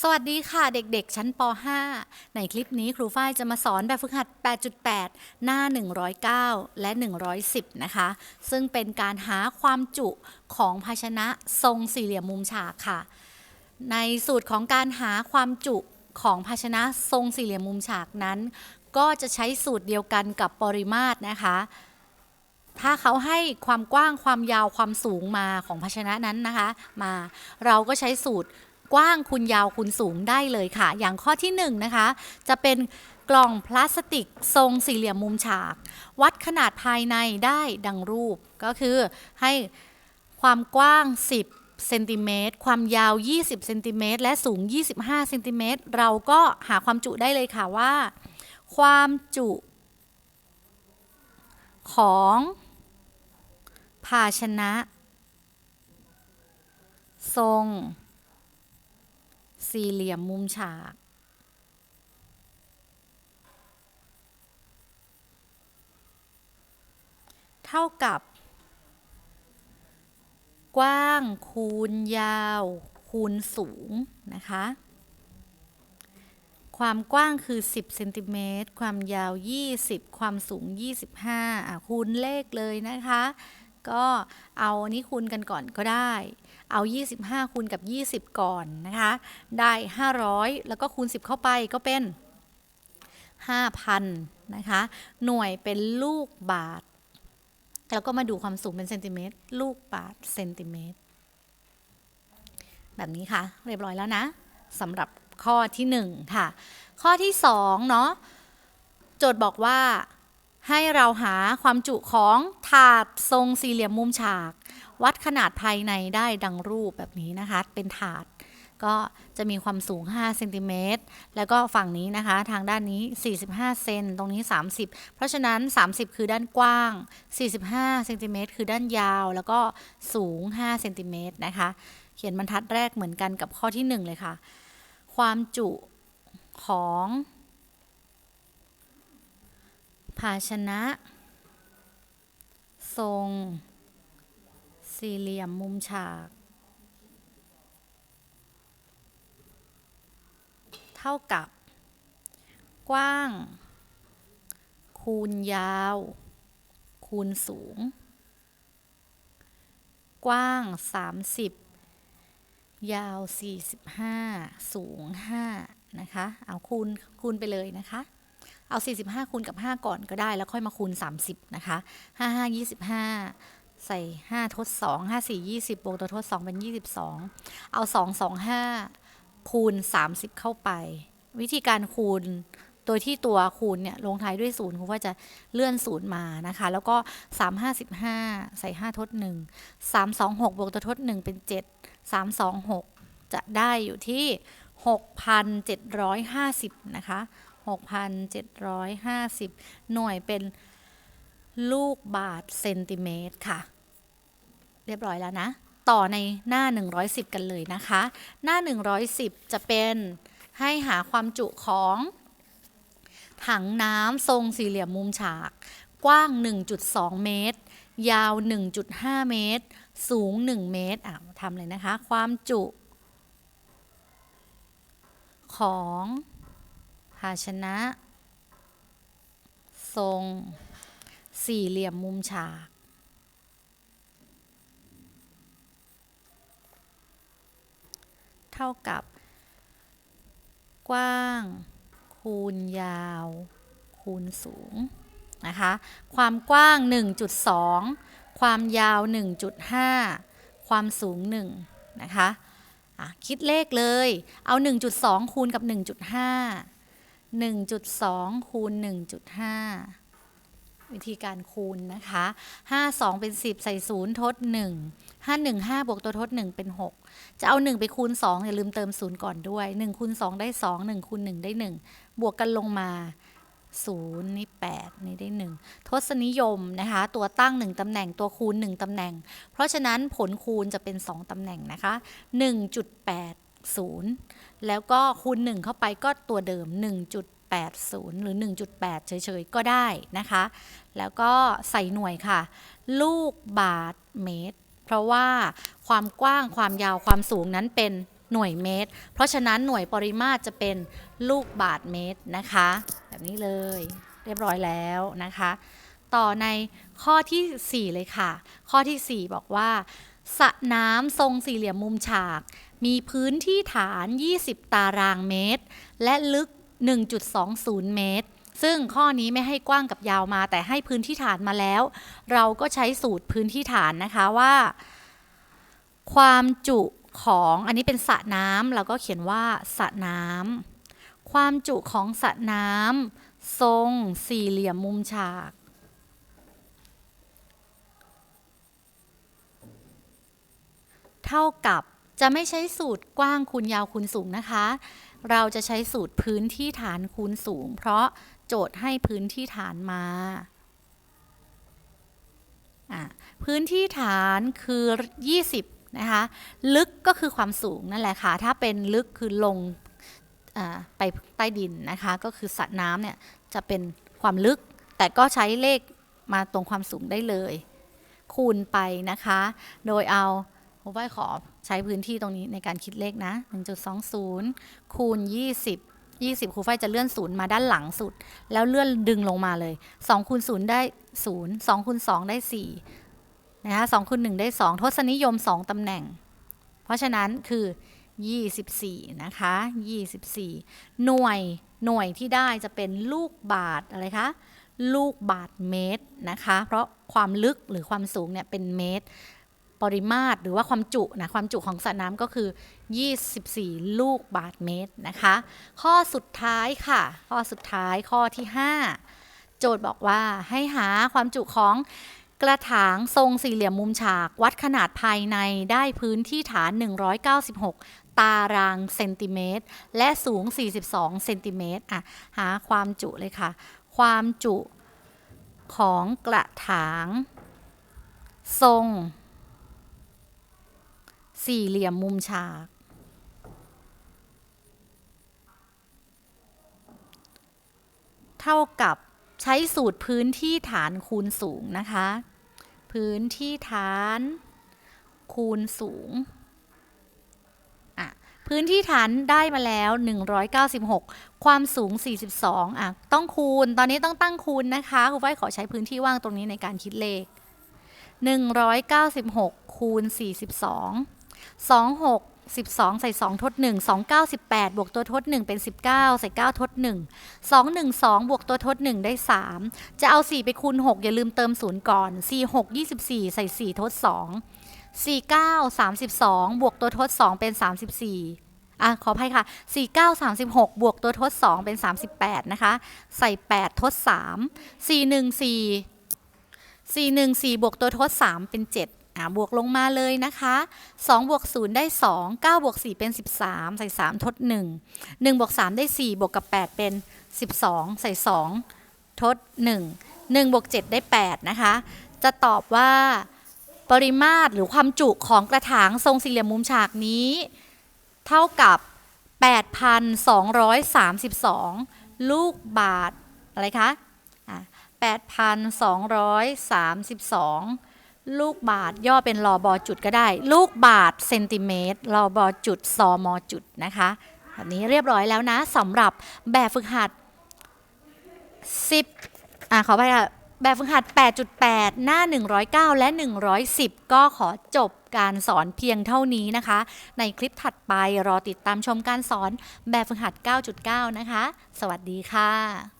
สวัสดีค่ะเด็กๆ ชั้นป .5 ในคลิปนี้ครูฝ้ายจะมาสอนแบบฝึกหัด 8.8 หน้า 109 และ 110 นะคะ ซึ่งเป็นการหาความจุของภาชนะทรงสี่เหลี่ยมมุมฉากค่ะ ในสูตรของการหาความจุของภาชนะทรงสี่เหลี่ยมมุมฉากนั้น ก็จะใช้สูตรเดียวกันกับปริมาตรนะคะ ถ้าเขาให้ความกว้างความยาวความสูงมาของภาชนะนั้นนะคะ มาเราก็ใช้สูตร กว้างคูณยาวคูณสูงได้เลยค่ะ อย่างข้อที่1นงนะคะ จะเป็นกล่องพลาสติกทรงสี่เหลี่ยมมุมฉาก วัดขนาดภายในได้ดังรูป ก็คือให้ความกว้าง 10เซนติเมตรความยาว 20เซนติเมตรและสูง 25เซนติเมตรเราก็หาความจุได้เลยค่ะว่า ความจุของภาชนะ ทรง สี่เหลี่ยมมุมฉาก เท่ากับ กว้างคูณยาว คูณสูงนะคะ ความกว้างคือ 10เซนติเมตรความยาว 20 ความสูง 25อะคูณเลขเลยนะคะ ก็เอาอันนี้คูณกันก่อนก็ได้ เอา 25 คูณกับ 20 ก่อนนะคะ ได้ 500 แล้วก็คูณ 10 เข้าไปก็เป็น 5,000 นะคะ หน่วยเป็นลูกบาท แล้วก็มาดูความสูงเป็นเซนติเมตร ลูกบาทเซนติเมตร แบบนี้ค่ะ เรียบร้อยแล้วนะสำหรับข้อที่ 1 ค่ะ ข้อที่ 2 เนาะโจทย์บอกว่า ให้เราหาความจุของถาดทรงสี่เหลี่ยมมุมฉาก วัดขนาดภายในได้ดังรูปแบบนี้นะคะ เป็นถาด ก็จะมีความสูง5เซนติเมตรแล้วก็ฝั่งนี้นะคะ ทางด้านนี้ 45 เซนตรงนี้ 30 เพราะฉะนั้น 30 คือด้านกว้าง 45เซนติเมตรคือด้านยาว แล้วก็สูง5เซนติเมตรนะคะ เขียนบรรทัดแรกเหมือนกันกับข้อที่ 1 เลยค่ะ ความจุของ ภาชนะ ทรง สี่เหลี่ยมมุมฉาก เท่ากับ กว้าง คูณยาว คูณสูง กว้าง 30 ยาว 45 สูง 5 นะคะ เอาคูณคูณไปเลยนะคะ เอา 45 คูณกับ 5 ก่อนก็ได้ แล้วค่อยมาคูณ 30 นะคะ 5 5 25 ใส่ 5 ทด 2 5 4 20 บวกตัวทด 2 เป็น 22 เอา 2 2 5 คูณ 30 เข้าไป วิธีการคูณโดยที่ตัวคูณเนี่ยลงท้ายด้วยศูนย์คุณว่าจะเลื่อนศูนย์มานะคะ แล้วก็ 3 5 15 ใส่ 5 ทด 1 3 2 6 บวกตัวทด 1 เป็น 7 3 2 6 จะได้อยู่ที่ 6,750 นะคะ 6,750 หน่วยเป็นลูกบาทเซนติเมตรค่ะ เรียบร้อยแล้วนะ ต่อในหน้า 110 กันเลยนะคะ หน้า 110 จะเป็นให้หาความจุของถังน้ำทรงสี่เหลี่ยมมุมฉาก กว้าง 1.2 เมตร ยาว 1.5 เมตร สูง 1 เมตรอะทำเลยนะคะ ความจุของาชนะ ทรง สี่เหลี่ยมมุมฉาก เท่ากับ กว้าง คูณยาว คูณสูง นะคะ ความกว้าง 1.2 ความยาว 1.5 ความสูง 1 นะคะะคิดเลขเลย เอา 1.2 คูณกับ 1.5 1.2 คูณ 1.5 วิธีการคูณนะคะ 5 2 เป็น 10 ใส่ 0 ทด 1 5 1 5บวกตัวทด 1 เป็น 6 จะเอา 1 ไปคูณ 2 อย่าลืมเติม 0 ก่อนด้วย 1 คูณ 2 ได้ 2 1 คูณ 1 ได้ 1 บวกกันลงมา 0 นี่ 8 นี่ได้ 1 ทศนิยมนะคะ ตัวตั้ง 1 ตำแหน่งตัวคูณ 1 ตำแหน่ง เพราะฉะนั้นผลคูณจะเป็น 2 ตำแหน่งนะคะ 1.80แล้วก็คูณ 1 เข้าไปก็ตัวเดิม 1.80 หรือ 1.8 เฉยๆ ก็ได้นะคะ แล้วก็ใส่หน่วยค่ะ ลูกบาทเมตร เพราะว่าความกว้างความยาวความสูงนั้นเป็นหน่วยเมตร เพราะฉะนั้นหน่วยปริมาตรจะเป็นลูกบาทเมตรนะคะ แบบนี้เลยเรียบร้อยแล้วนะคะ ต่อในข้อที่ 4 เลยค่ะ ข้อที่ 4 บอกว่าสระน้ำทรงสี่เหลี่ยมมุมฉาก มีพื้นที่ฐาน 20 ตารางเมตร และลึก 1.20 เมตร ซึ่งข้อนี้ไม่ให้กว้างกับยาวมา แต่ให้พื้นที่ฐานมาแล้ว เราก็ใช้สูตรพื้นที่ฐานนะคะว่า ความจุของอันนี้เป็นสระน้ำเราก็เขียนว่าสระน้ำความจุของสระน้ำทรงสี่เหลี่ยมมุมฉากเท่ากับ จะไม่ใช้สูตรกว้างคูณยาวคูณสูงนะคะ เราจะใช้สูตรพื้นที่ฐานคูณสูง เพราะโจทย์ให้พื้นที่ฐานมาพื้นที่ฐานคือ 20 นะคะ ลึกก็คือความสูงนั่นแหละค่ะ ถ้าเป็นลึกคือลงอไปใต้ดินนะคะ ก็คือสระน้ำเนี่ยจะเป็นความลึก แต่ก็ใช้เลขมาตรงความสูงได้เลย คูณไปนะคะ โดยเอา ครูฝ้ายขอใช้พื้นที่ตรงนี้ในการคิดเลขนะ 1.20 คูณ 20 20ครูฝ้ายจะเลื่อนศูนย์มาด้านหลังสุด แล้วเลื่อนดึงลงมาเลย2คูณ0ได้ 0 2คูณ2ได้4นะคะ2คูณ1ได้ 2 ทศนิยม 2ตำแหน่ง เพราะฉะนั้นคือ 24 นะคะ 24 หน่วยหน่วยที่ได้จะเป็นลูกบาทอะไรคะลูกบาทเมตรนะคะ เพราะความลึกหรือความสูงเนี่ยเป็นเมตร ปริมาตรหรือว่าความจุนะความจุของสระน้ำก็คือ 24 ลูกบาทเมตรนะคะ ข้อสุดท้ายค่ะ ข้อสุดท้ายข้อที่ 5 โจทย์บอกว่าให้หาความจุของกระถางทรงสี่เหลี่ยมมุมฉากวัดขนาดภายในได้พื้นที่ฐาน 196 ตารางเซนติเมตร และสูง 42 เซนติเมตรอะหาความจุเลยค่ะ ความจุของกระถางทรง สี่เหลี่ยมมุมฉาก เท่ากับใช้สูตรพื้นที่ฐานคูณสูงนะคะ พื้นที่ฐานคูณสูง พื้นที่ฐานได้มาแล้ว 196 ความสูง 42อะต้องคูณ ตอนนี้ต้องตั้งคูณนะคะครูฝ้ายขอใช้พื้นที่ว่างตรงนี้ในการคิดเลข 196 คูณ 42 26 12 ใส่ 2 ทด 1 2 9 18 บวกตัวทด 1 เป็น 19 ใส่ 9 ทด 1 2 1 2 บวกตัวทด 1 ได้ 3 จะเอา 4 ไปคูณ 6 อย่าลืมเติม 0 ก่อน 4 6 24 ใส่ 4 ทด 2 4 9 32 บวกตัวทด 2 เป็น 34 อะ ขออภัยค่ะ 4 9 36 บวกตัวทด 2 เป็น 38 นะคะ ใส่ 8 ทด 3 4 1 4 4 1 4 บวกตัวทด 3 เป็น 7 บวกลงมาเลยนะคะ2บวก0ได้ 2 9บวก4เป็น 13 ใส่ 3 ทด 1 1บวก3ได้ 4 บวกกับ 8 เป็น 12 ใส่ 2 ทด 1 1บวก7ได้ 8 นะคะ จะตอบว่าปริมาตรหรือความจุของกระถางทรงสี่เหลี่ยมมุมฉากนี้ เท่ากับ 8,232 ลูกบาทอะไรคะอะ8,232 ลูกบาทย่อเป็นรอบอจุดก็ได้ ลูกบาทเซนติเมตรรอบอจุดซอมอจุดนะคะแบบนี้เรียบร้อยแล้วนะสำหรับแบบฝึกหัด 10อะขอไปค่ะแบบฝึกหัด 8.8 หน้า 109 และ 110 ก็ขอจบการสอนเพียงเท่านี้นะคะ ในคลิปถัดไปรอติดตามชมการสอนแบบฝึกหัด 9.9 นะคะ สวัสดีค่ะ